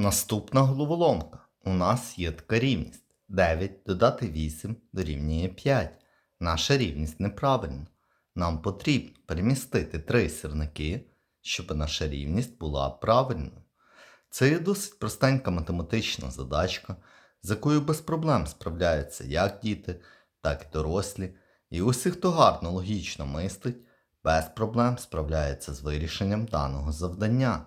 Наступна головоломка. У нас є така рівність. 9 додати 8 дорівнює 5. Наша рівність неправильна. Нам потрібно перемістити три сірники, щоб наша рівність була правильною. Це є досить простенька математична задачка, з якою без проблем справляються як діти, так і дорослі. І усі, хто гарно логічно мислить, без проблем справляється з вирішенням даного завдання.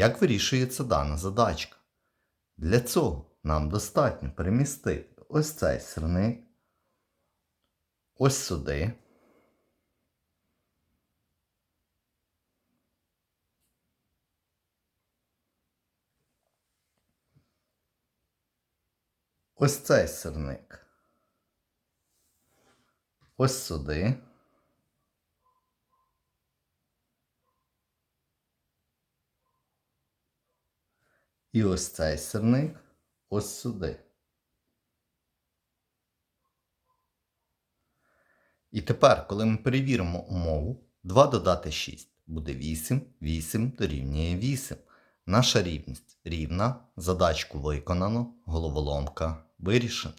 Як вирішується дана задачка? Для цього нам достатньо перемістити ось цей сирник, ось сюди. Ось цей сирник. Ось сюди. І ось цей сирник ось сюди. І тепер, коли ми перевіримо умову, 2 додати 6 буде 8, 8 дорівнює 8. Наша рівність рівна, задачку виконано, головоломка вирішена.